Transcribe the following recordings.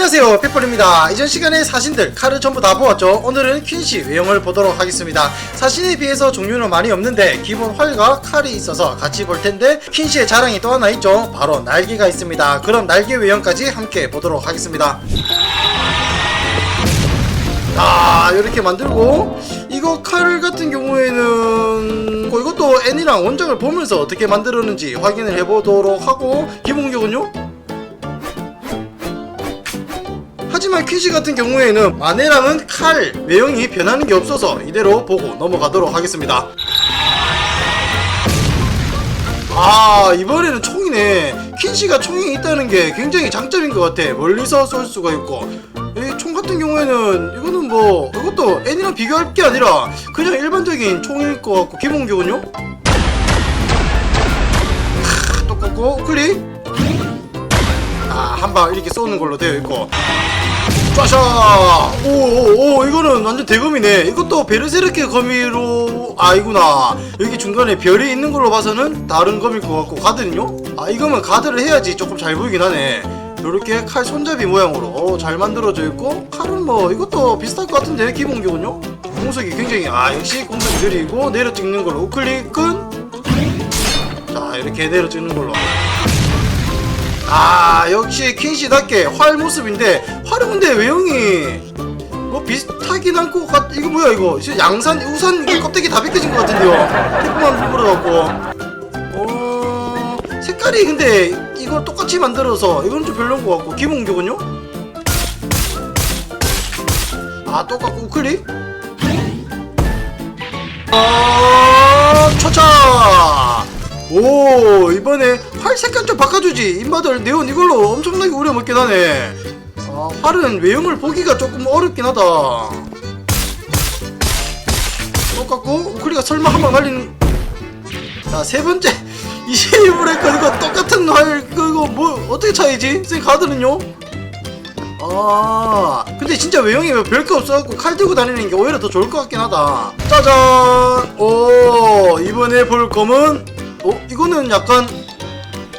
안녕하세요 펫볼입니다. 이전 시간에 사신들 칼을 전부 다 보았죠. 오늘은 퀸시 외형을 보도록 하겠습니다. 사신에 비해서 종류는 많이 없는데 기본 활과 칼이 있어서 같이 볼 텐데 퀸시의 자랑이 또 하나 있죠. 바로 날개가 있습니다. 그럼 날개 외형까지 함께 보도록 하겠습니다. 아 이렇게 만들고 이거 칼 같은 경우에는 어, 이것도 N이랑 원작을 보면서 어떻게 만들었는지 확인을 해보도록 하고 기본격은요 하지만 퀴즈 같은 경우에는 마네랑은 칼 외형이 변하는 게 없어서 이대로 보고 넘어가도록 하겠습니다. 아 이번에는 총이네. 퀸시가 총이 있다는 게 굉장히 장점인 것 같아. 멀리서 쏠 수가 있고. 이 총 같은 경우에는 이거는 뭐 이것도 N이랑 비교할 게 아니라 그냥 일반적인 총일 것 같고. 기본격은요? 크, 똑같고. 우클릭. 아한 방 이렇게 쏘는 걸로 되어 있고 짜샤. 오오오 이거는 완전 대검이네. 이것도 베르세르크 거미로 아이구나. 여기 중간에 별이 있는 걸로 봐서는 다른 검일 것 같고 가드는요? 아 이거면 가드를 해야지 조금 잘 보이긴 하네. 이렇게 칼 손잡이 모양으로 어, 잘 만들어져 있고 칼은 뭐 이것도 비슷할 것 같은데 기본적은요? 공속이 굉장히 아 역시 공속이 느리고 내려 찍는 걸로. 우클릭은? 자 이렇게 내려 찍는 걸로. 아 역시 퀸시답게 활 모습인데 활은 근데 외형이? 뭐 비슷하긴 한 것 같 이거 뭐야 이거? 양산 우산 껍데기 다 벗겨진 것 같은데요. 태풍만 불어갖고. 어 색깔이 근데 이거 똑같이 만들어서 이건 좀 별로인 것 같고. 기본격은요? 아 똑같고. 우클릭? 아 차차! 오 이번에 활 색깔 좀 바꿔주지. 인마들 네온 이걸로 엄청나게 우려먹긴 하네 아 활은 외형을 보기가 조금 어렵긴 하다. 똑같고 우클리가 설마 한방 날리는 자 세 번째. 이세이브레이커 이거 똑같은 활 그거 뭐 어떻게 차이지? 쌤 가드는요? 아 근데 진짜 외형이 별게 없어갖고 칼 들고 다니는 게 오히려 더 좋을 것 같긴 하다. 짜잔! 오 이번에 볼 검은 어 이거는 약간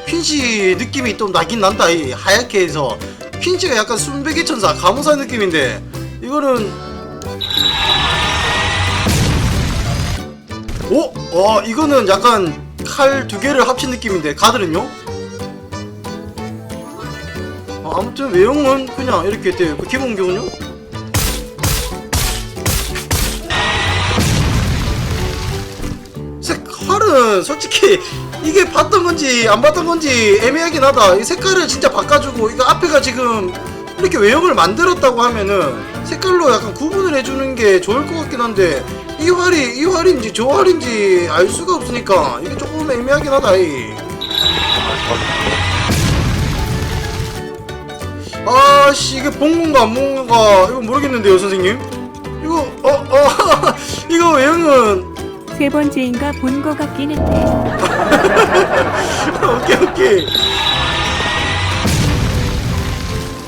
퀸시 느낌이 좀 나긴 난다 이 하얗게 해서 퀸시가 약간 순백의 천사 가무사 느낌인데 이거는 오? 와 이거는 약간 칼 두 개를 합친 느낌인데 가드는요? 아, 아무튼 외형은 그냥 이렇게 돼요 그 기본경은요? 색깔은 솔직히 이게 봤던 건지 안 봤던 건지 애매하긴 하다 이 색깔을 진짜 바꿔주고 이거 앞에가 지금 이렇게 외형을 만들었다고 하면은 색깔로 약간 구분을 해주는 게 좋을 것 같긴 한데 이 활이 이 활인지 저 활인지 알 수가 없으니까 이게 조금 애매하긴 하다 이. 아씨 이게 본 건가 안 본 건가 이거 모르겠는데요 선생님 이거 어어 이거 외형은 세 번째인가 본 거 같기는 해. 오케이 오케이.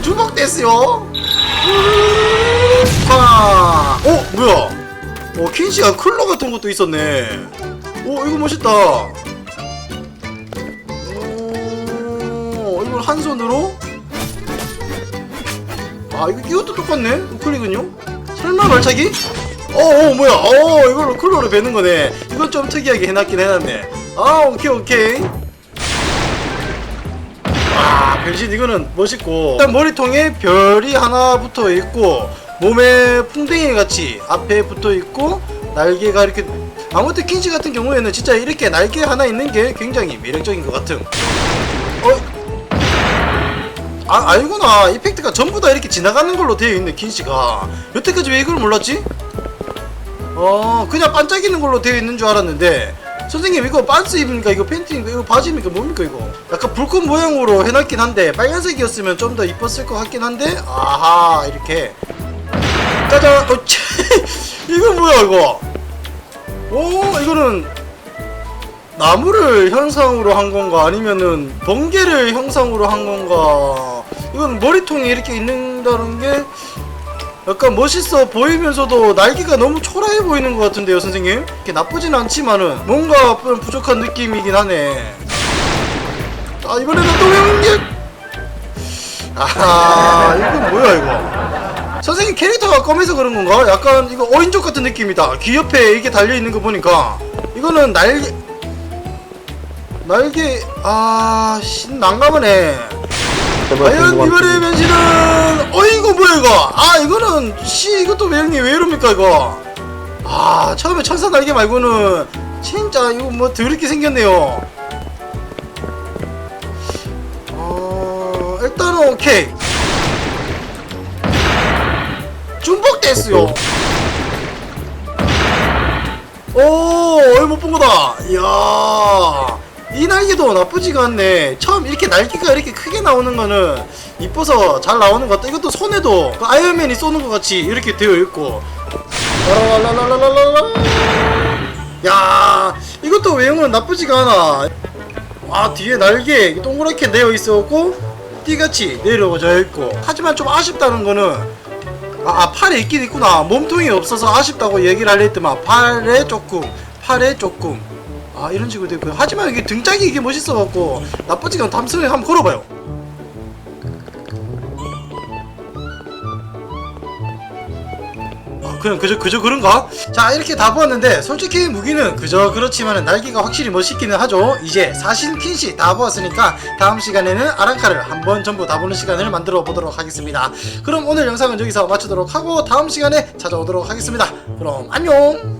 주먹 됐어요. 파. 어 뭐야? 어 퀸시가 클로 같은 것도 있었네. 오 이거 멋있다. 오 이걸 한 손으로? 아 이거 이것도 똑같네? 우클릭은요? 설마 말차기 어, 어 뭐야? 어 이걸로 클로를 베는 거네. 이건 좀 특이하게 해놨긴 해놨네. 아 오케이 오케이. 아 변신 이거는 멋있고. 일단 머리통에 별이 하나 붙어 있고 몸에 풍뎅이 같이 앞에 붙어 있고 날개가 이렇게 아무튼 퀸시 같은 경우에는 진짜 이렇게 날개 하나 있는 게 굉장히 매력적인 것 같은 어? 아 알구나 이펙트가 전부 다 이렇게 지나가는 걸로 되어 있네 퀸시가. 여태까지 왜 이걸 몰랐지? 어 그냥 반짝이는 걸로 되어 있는 줄 알았는데 선생님 이거 반스 입니까 이거 팬티입니까 이거 바지입니까 뭡니까 이거? 약간 불꽃 모양으로 해놨긴 한데 빨간색이었으면 좀 더 이뻤을 것 같긴 한데? 아하 이렇게. 짜잔! 어, 치, 이거 뭐야 이거? 오 이거는 나무를 형상으로 한 건가 아니면은 번개를 형상으로 한 건가? 이건 머리통이 이렇게 있는다는 게 약간 멋있어 보이면서도 날개가 너무 초라해 보이는 것 같은데요 선생님? 이렇게 나쁘진 않지만은 뭔가 좀 부족한 느낌이긴 하네 아 이번에는 또 연계 아하 이건 검해서 그런 건가? 약간 이거 어인족 같은 느낌이다. 귀 옆에 이게 달려 있는 거 보니까 이거는 날개 날개 아신 난감하네. 과연 이번의 변신은 뭐야 이거? 아 이거는 씨 이것도 왜 형님 왜 이럽니까 이거? 아 처음에 천사 날개 말고는 진짜 이거 뭐 더럽게 생겼네요. 어 일단은 오케이. 중복 됐어요. 오, 얼못본 거다. 이야, 이 날개도 나쁘지가 않네. 처음 이렇게 날개가 이렇게 크게 나오는 거는 이뻐서 잘 나오는 것 같다. 이것도 손에도 그 아이언맨이 쏘는 것 같이 이렇게 되어 있고. 야, 이것도 외형은 나쁘지가 않아. 아, 뒤에 날개 동그랗게 내어 있었고, 띠같이 내려져 있고. 하지만 좀 아쉽다는 거는 아, 아 팔에 있긴 있구나 몸통이 없어서 아쉽다고 얘기를 하려 했더만 팔에 조금 팔에 조금 아 이런 식으로 되고 하지만 이게 등짝이 이게 멋있어갖고 나쁘지가 않다. 함성에 한번 걸어봐요. 아, 그냥 그저 그저 그런가? 자 이렇게 다 보았는데 솔직히 무기는 그저 그렇지만 날개가 확실히 멋있기는 하죠. 이제 사신 킨시 다 보았으니까 다음 시간에는 아랑카를 한번 전부 다 보는 시간을 만들어 보도록 하겠습니다. 그럼 오늘 영상은 여기서 마치도록 하고 다음 시간에 찾아오도록 하겠습니다. 그럼 안녕